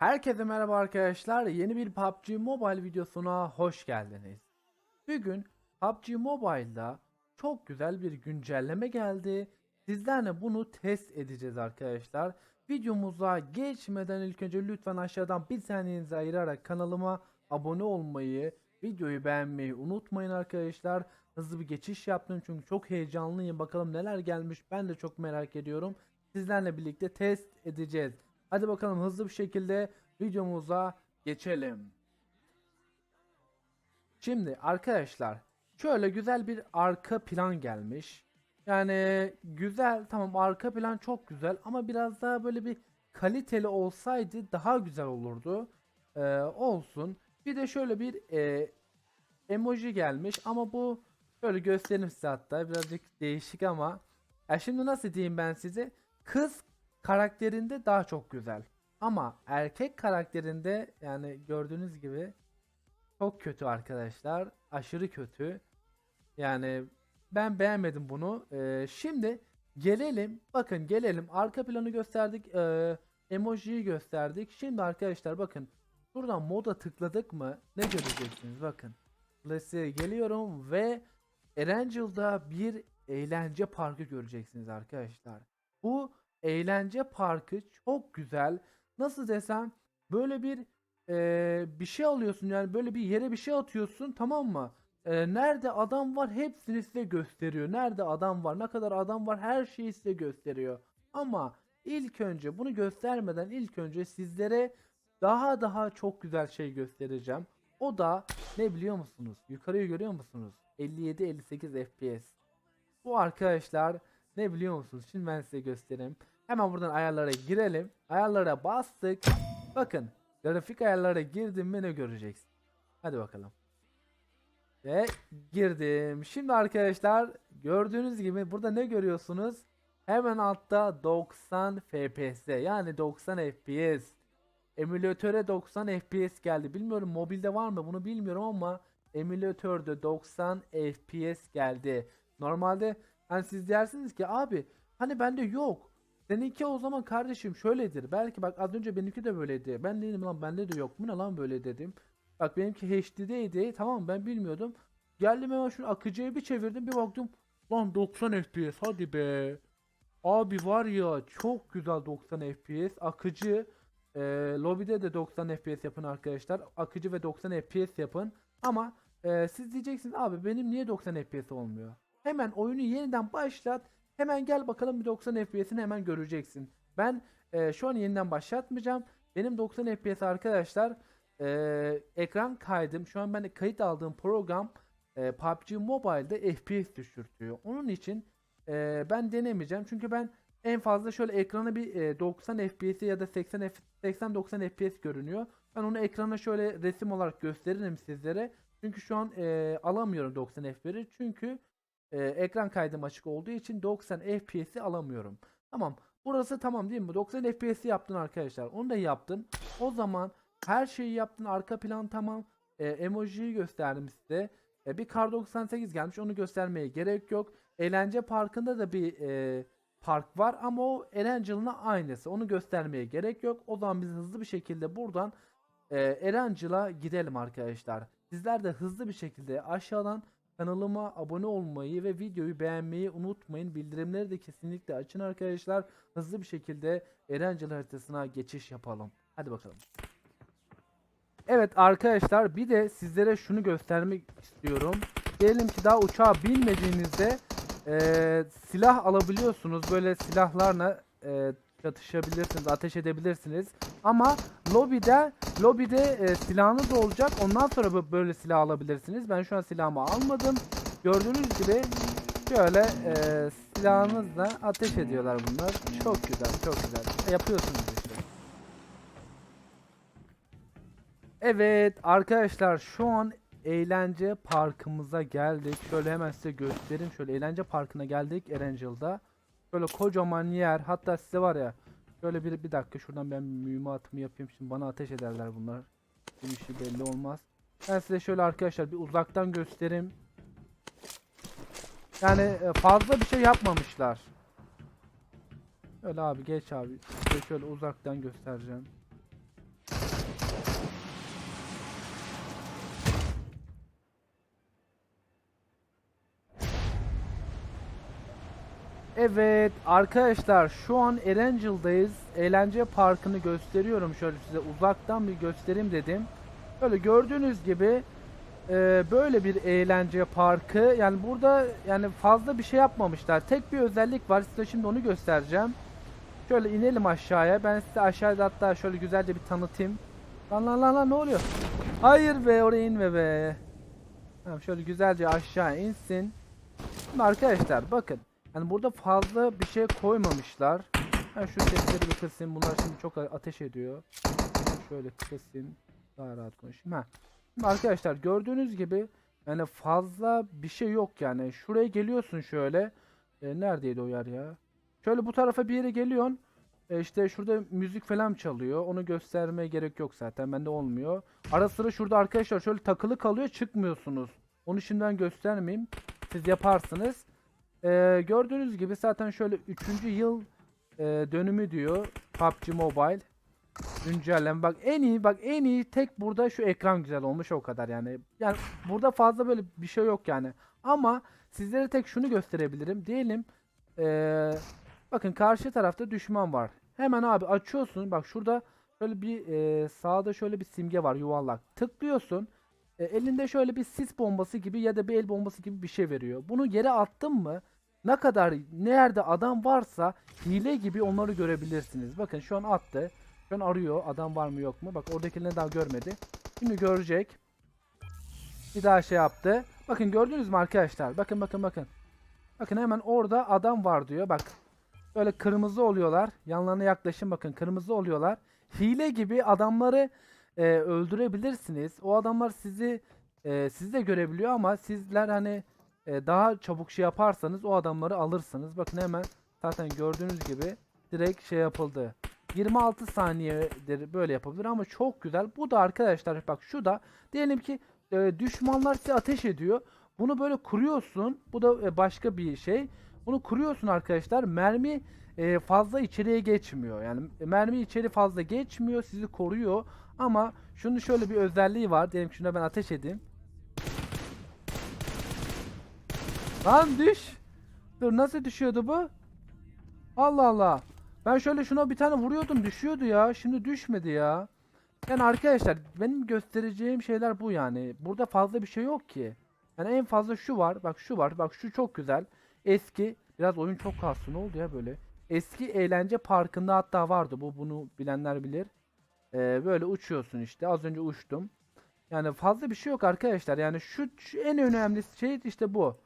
Herkese merhaba arkadaşlar. Yeni bir PUBG Mobile videosuna hoş geldiniz. Bugün PUBG Mobile'da çok güzel bir güncelleme geldi. Sizlerle bunu test edeceğiz arkadaşlar. Videomuza geçmeden ilk önce lütfen aşağıdan bir saniyenizi ayırarak kanalıma abone olmayı, videoyu beğenmeyi unutmayın arkadaşlar. Hızlı bir geçiş yaptım çünkü çok heyecanlıyım. Bakalım neler gelmiş ben de çok merak ediyorum. Sizlerle birlikte test edeceğiz. Hadi bakalım hızlı bir şekilde videomuza geçelim. Şimdi arkadaşlar şöyle güzel bir arka plan gelmiş. Yani güzel tamam arka plan çok güzel ama biraz daha böyle bir kaliteli olsaydı daha güzel olurdu. Ee, olsun. Bir de şöyle bir e, emoji gelmiş ama bu şöyle göstereyim size hatta birazcık değişik ama ya şimdi nasıl diyeyim ben size kız karakterinde daha çok güzel. Ama erkek karakterinde yani gördüğünüz gibi çok kötü arkadaşlar. Aşırı kötü. Yani ben beğenmedim bunu. Ee, şimdi gelelim bakın gelelim. Arka planı gösterdik ee, emojiyi gösterdik. Şimdi arkadaşlar bakın Buradan moda tıkladık mı ne göreceksiniz? Bakın. Classic'e geliyorum ve Erangel'da bir eğlence parkı göreceksiniz arkadaşlar. Bu eğlence parkı çok güzel. Nasıl desem böyle bir eee, bir şey alıyorsun yani böyle bir yere bir şey atıyorsun tamam mı? Eee, nerede adam var hepsini size gösteriyor. Nerede adam var ne kadar adam var her şeyi size gösteriyor. Ama ilk önce bunu göstermeden ilk önce sizlere daha daha çok güzel şey göstereceğim. O da ne biliyor musunuz? Yukarıyı görüyor musunuz? 57-58 FPS. Bu arkadaşlar ne biliyor musunuz? Şimdi ben size göstereyim. Hemen buradan ayarlara girelim. Ayarlara bastık. Bakın grafik ayarlara girdim mi ne göreceksin? Hadi bakalım. Ve girdim. Şimdi arkadaşlar gördüğünüz gibi burada ne görüyorsunuz? Hemen altta 90 FPS yani 90 FPS. Emülatöre 90 FPS geldi. Bilmiyorum mobilde var mı bunu bilmiyorum ama emülatörde 90 FPS geldi. Normalde hani siz dersiniz ki abi hani bende yok. Seninki o zaman kardeşim şöyledir. Belki bak az önce benimki de böyleydi. Ben dedim lan bende de yok. Bu ne lan böyle dedim. Bak benimki HD'deydi. Tamam ben bilmiyordum. Geldim hemen şunu akıcıya bir çevirdim. Bir baktım. Lan 90 FPS hadi be. Abi var ya çok güzel 90 FPS. Akıcı. Ee, lobide de 90 FPS yapın arkadaşlar. Akıcı ve 90 FPS yapın. Ama e, siz diyeceksiniz abi benim niye 90 FPS olmuyor? Hemen oyunu yeniden başlat. Hemen gel bakalım bir 90 FPS'ini hemen göreceksin. Ben e, şu an yeniden başlatmayacağım. Benim 90 FPS arkadaşlar e, ekran kaydım. Şu an ben de kayıt aldığım program e, PUBG Mobile'de FPS düşürtüyor. Onun için e, ben denemeyeceğim. Çünkü ben en fazla şöyle ekrana bir e, 90 FPS ya da 80 F 80-90 FPS görünüyor. Ben onu ekrana şöyle resim olarak gösteririm sizlere. Çünkü şu an e, alamıyorum 90 FPS'i. Çünkü e, ekran kaydım açık olduğu için 90 FPS'i alamıyorum. Tamam. Burası tamam değil mi? 90 FPS'i yaptın arkadaşlar. Onu da yaptın. O zaman her şeyi yaptın. Arka plan tamam. E, emojiyi gösterdim size. E, bir Kar 98 gelmiş. Onu göstermeye gerek yok. Eğlence parkında da bir e, park var ama o Erangel'ın aynısı. Onu göstermeye gerek yok. O zaman biz hızlı bir şekilde buradan e, Erangel'a gidelim arkadaşlar. Sizler de hızlı bir şekilde aşağıdan kanalıma abone olmayı ve videoyu beğenmeyi unutmayın. Bildirimleri de kesinlikle açın arkadaşlar. Hızlı bir şekilde Erangel haritasına geçiş yapalım. Hadi bakalım. Evet arkadaşlar bir de sizlere şunu göstermek istiyorum. Diyelim ki daha uçağa binmediğinizde e, silah alabiliyorsunuz. Böyle silahlarla e, çatışabilirsiniz, ateş edebilirsiniz. Ama lobide lobide e, silahınız olacak. Ondan sonra bö- böyle silah alabilirsiniz. Ben şu an silahımı almadım. Gördüğünüz gibi şöyle e, silahınızla ateş ediyorlar bunlar. Çok güzel, çok güzel. Yapıyorsunuz işte. Evet arkadaşlar şu an eğlence parkımıza geldik. Şöyle hemen size göstereyim. Şöyle eğlence parkına geldik Erangel'da. Böyle kocaman yer. Hatta size var ya. Şöyle bir, bir dakika şuradan ben mühimmatımı yapayım. Şimdi bana ateş ederler bunlar. Bir işi belli olmaz. Ben size şöyle arkadaşlar bir uzaktan göstereyim. Yani e, fazla bir şey yapmamışlar. Öyle abi geç abi. Şöyle uzaktan göstereceğim. Evet arkadaşlar şu an Erangel'dayız. Eğlence parkını gösteriyorum şöyle size uzaktan bir göstereyim dedim. Böyle gördüğünüz gibi e, böyle bir eğlence parkı. Yani burada yani fazla bir şey yapmamışlar. Tek bir özellik var. Size şimdi onu göstereceğim. Şöyle inelim aşağıya. Ben size aşağıda hatta şöyle güzelce bir tanıtayım. Lan lan lan lan ne oluyor? Hayır be oraya inme be. Tamam şöyle güzelce aşağı insin. Şimdi arkadaşlar bakın. Yani burada fazla bir şey koymamışlar. Ben şu sesleri bir kısayım. Bunlar şimdi çok ateş ediyor. Şöyle kısayım. Daha rahat konuşayım. Ha. Şimdi arkadaşlar gördüğünüz gibi yani fazla bir şey yok yani. Şuraya geliyorsun şöyle. E, neredeydi o yer ya? Şöyle bu tarafa bir yere geliyorsun. E, işte şurada müzik falan çalıyor. Onu göstermeye gerek yok zaten. Bende olmuyor. Ara sıra şurada arkadaşlar şöyle takılı kalıyor. Çıkmıyorsunuz. Onu şimdiden göstermeyeyim. Siz yaparsınız. Ee, gördüğünüz gibi zaten şöyle 3. yıl e, dönümü diyor PUBG Mobile güncelleme. Bak en iyi bak en iyi tek burada şu ekran güzel olmuş o kadar yani. Yani burada fazla böyle bir şey yok yani. Ama sizlere tek şunu gösterebilirim. Diyelim ee, bakın karşı tarafta düşman var. Hemen abi açıyorsun. Bak şurada şöyle bir ee, sağda şöyle bir simge var yuvarlak. Tıklıyorsun. E, elinde şöyle bir sis bombası gibi ya da bir el bombası gibi bir şey veriyor. Bunu yere attın mı ne kadar nerede adam varsa hile gibi onları görebilirsiniz. Bakın şu an attı. Şu an arıyor adam var mı yok mu. Bak oradakilerini daha görmedi. Şimdi görecek. Bir daha şey yaptı. Bakın gördünüz mü arkadaşlar? Bakın bakın bakın. Bakın hemen orada adam var diyor. Bak. Böyle kırmızı oluyorlar. Yanlarına yaklaşın bakın kırmızı oluyorlar. Hile gibi adamları e, öldürebilirsiniz. O adamlar sizi e, sizi de görebiliyor ama sizler hani e, daha çabuk şey yaparsanız o adamları alırsınız. Bakın hemen zaten gördüğünüz gibi direkt şey yapıldı. 26 saniyedir böyle yapabilir ama çok güzel. Bu da arkadaşlar bak şu da diyelim ki e, düşmanlar size ateş ediyor. Bunu böyle kuruyorsun. Bu da e, başka bir şey. Bunu kuruyorsun arkadaşlar. Mermi e, fazla içeriye geçmiyor. Yani mermi içeri fazla geçmiyor. Sizi koruyor. Ama şunun şöyle bir özelliği var. Diyelim ki şuna ben ateş edeyim. Lan düş. Dur nasıl düşüyordu bu? Allah Allah. Ben şöyle şuna bir tane vuruyordum düşüyordu ya. Şimdi düşmedi ya. Yani arkadaşlar benim göstereceğim şeyler bu yani. Burada fazla bir şey yok ki. Yani en fazla şu var. Bak şu var. Bak şu çok güzel. Eski. Biraz oyun çok kastı. Ne oldu ya böyle? Eski eğlence parkında hatta vardı. Bu bunu bilenler bilir. Ee, böyle uçuyorsun işte. Az önce uçtum. Yani fazla bir şey yok arkadaşlar. Yani şu, şu en önemli şey işte bu.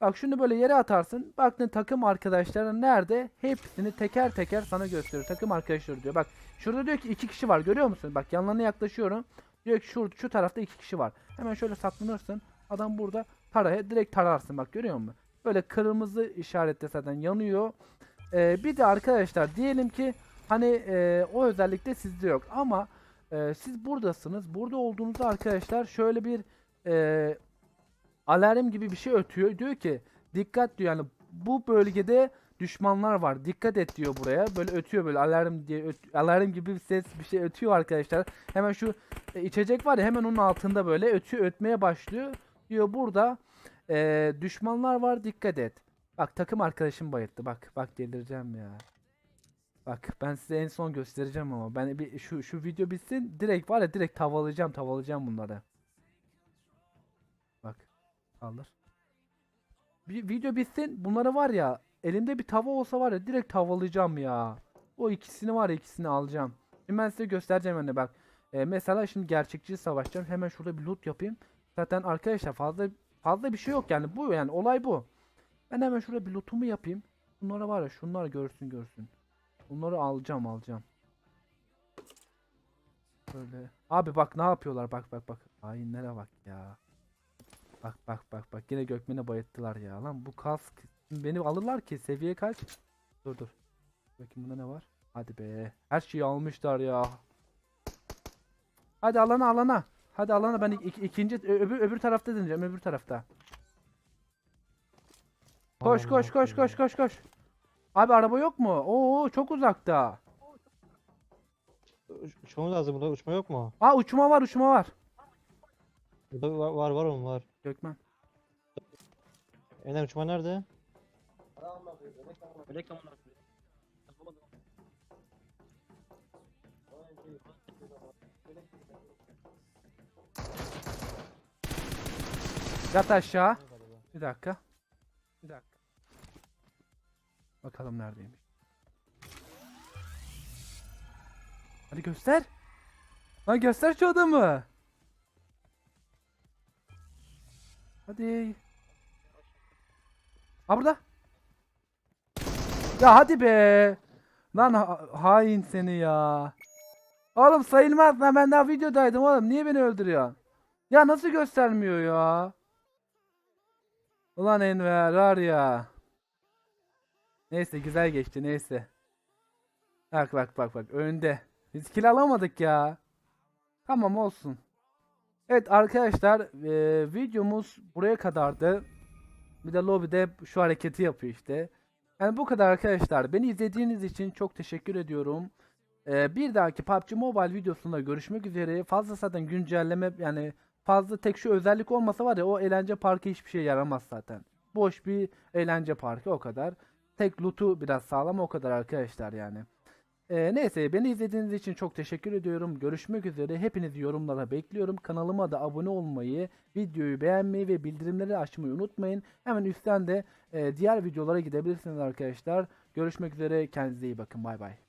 Bak şunu böyle yere atarsın. Bak ne takım arkadaşların nerede? Hepsini teker teker sana gösteriyor. Takım arkadaşları diyor. Bak şurada diyor ki iki kişi var. Görüyor musun? Bak yanlarına yaklaşıyorum. Diyor ki şu, şu tarafta iki kişi var. Hemen şöyle saklanırsın. Adam burada taraya direkt tararsın. Bak görüyor musun? Böyle kırmızı işaretle zaten yanıyor. Ee, bir de arkadaşlar diyelim ki hani e, o özellikle sizde yok. Ama e, siz buradasınız. Burada olduğunuzda arkadaşlar şöyle bir e, alarm gibi bir şey ötüyor. Diyor ki dikkat diyor yani bu bölgede düşmanlar var. Dikkat et diyor buraya. Böyle ötüyor böyle alarm diye alarm gibi bir ses bir şey ötüyor arkadaşlar. Hemen şu e, içecek var ya hemen onun altında böyle ötüyor ötmeye başlıyor. Diyor burada e, düşmanlar var dikkat et. Bak takım arkadaşım bayılttı. Bak bak delireceğim ya. Bak ben size en son göstereceğim ama ben bir şu şu video bitsin direkt var ya direkt tavalayacağım tavalayacağım bunları. Bak kaldır. Bir video bitsin bunları var ya elimde bir tava olsa var ya direkt tavalayacağım ya. O ikisini var ya ikisini alacağım. Şimdi ben size göstereceğim önüne bak. Ee, mesela şimdi gerçekçi savaşacağım. Hemen şurada bir loot yapayım. Zaten arkadaşlar fazla fazla bir şey yok yani bu yani olay bu. Ben hemen şurada bir lootumu yapayım. Bunlara var ya şunlar görsün görsün. Bunları alacağım alacağım. Böyle. Abi bak ne yapıyorlar bak bak bak. Hainlere bak ya. Bak bak bak bak yine Gökmen'e bayılttılar ya. Lan bu kask beni alırlar ki seviye kaç? Dur dur. Bakayım bunda ne var? Hadi be. Her şeyi almışlar ya. Hadi alana alana. Hadi alana ben ik- ikinci öbür öbür tarafta deneyeceğim öbür tarafta. Koş koş koş koş koş koş. Abi araba yok mu? Oo çok uzakta. Uç- Uçmamız lazım burada uçma yok mu? Aa uçma var uçma var. Burada var var, var onun var. Gökmen. Enen uçma nerede? Yat aşağı. Bir dakika. Bir dakika. Bakalım neredeymiş. Hadi göster. Lan göster şu adamı. Hadi. Ha burada. Ya hadi be. Lan ha- hain seni ya. Oğlum sayılmaz lan ben daha videodaydım oğlum. Niye beni öldürüyorsun? Ya nasıl göstermiyor ya? Ulan Enver var ya. Neyse güzel geçti neyse. Bak bak bak bak önde. Biz kill alamadık ya. Tamam olsun. Evet arkadaşlar eee, videomuz buraya kadardı. Bir de lobide şu hareketi yapıyor işte. Yani bu kadar arkadaşlar. Beni izlediğiniz için çok teşekkür ediyorum. Eee, bir dahaki PUBG Mobile videosunda görüşmek üzere. Fazla zaten güncelleme yani fazla tek şu özellik olmasa var ya o eğlence parkı hiçbir şey yaramaz zaten. Boş bir eğlence parkı o kadar. Tek loot'u biraz sağlam o kadar arkadaşlar yani. Ee, neyse beni izlediğiniz için çok teşekkür ediyorum. Görüşmek üzere. Hepinizi yorumlara bekliyorum. Kanalıma da abone olmayı, videoyu beğenmeyi ve bildirimleri açmayı unutmayın. Hemen üstten de e, diğer videolara gidebilirsiniz arkadaşlar. Görüşmek üzere. Kendinize iyi bakın. Bay bay.